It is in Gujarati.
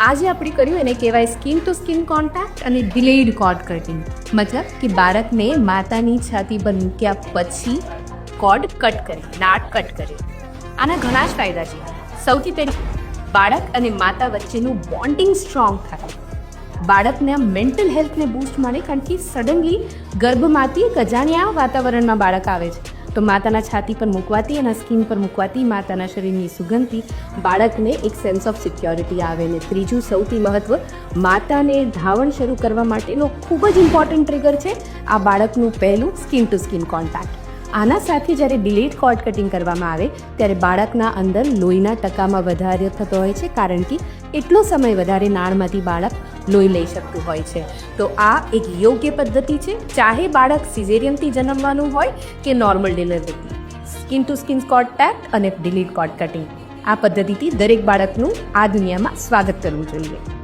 આજે આપણે કર્યું એને કહેવાય સ્કિન ટુ સ્કિન કોન્ટેક્ટ અને ડિલેડ કોડ કટિંગ મતલબ કે બાળકને માતાની છાતી પર મૂક્યા પછી કોર્ડ કટ કરી, નાટ કટ કરી. આના ઘણા જ ફાયદા છે. સૌથી પહેલી, બાળક અને માતા વચ્ચેનું બોન્ડિંગ સ્ટ્રોંગ થાય. બાળકને મેન્ટલ હેલ્થને બૂસ્ટ મળે કારણ કે સડનલી ગર્ભમાંથી એક અજાણ્યા વાતાવરણમાં બાળક આવે છે. તો માતાના છાતી પર મૂકવાથી અને સ્કિન પર મૂકવાથી માતાના શરીરની સુગંધથી બાળકને એક સેન્સ ઓફ સિક્યોરિટી આવે ને ત્રીજું સૌથી મહત્ત્વ માતાને ધાવણ શરૂ કરવા માટેનો ખૂબ જ ઇમ્પોર્ટન્ટ ટ્રિગર છે આ બાળકનું પહેલું સ્કિન ટુ સ્કિન કોન્ટેક્ટ આના સાથે જ્યારે ડિલેટ કોર્ડ કટિંગ કરવામાં આવે, ત્યારે બાળકના અંદર લોહીના ટકામાં વધારો થતો હોય છે કારણ કે એટલો સમય વધારે નાળમાંથી બાળક લોહી લઈ શકતું હોય છે. તો આ એક યોગ્ય પદ્ધતિ છે. ચાહે બાળક સિઝેરિયનથી જન્મવાનું હોય કે નોર્મલ ડિલિવરીથી સ્કિન ટુ સ્કિન કોન્ટેક્ટ અને ડિલીટ કોટ કટિંગ આ પદ્ધતિથી દરેક બાળકનું આ દુનિયામાં સ્વાગત કરવું જોઈએ.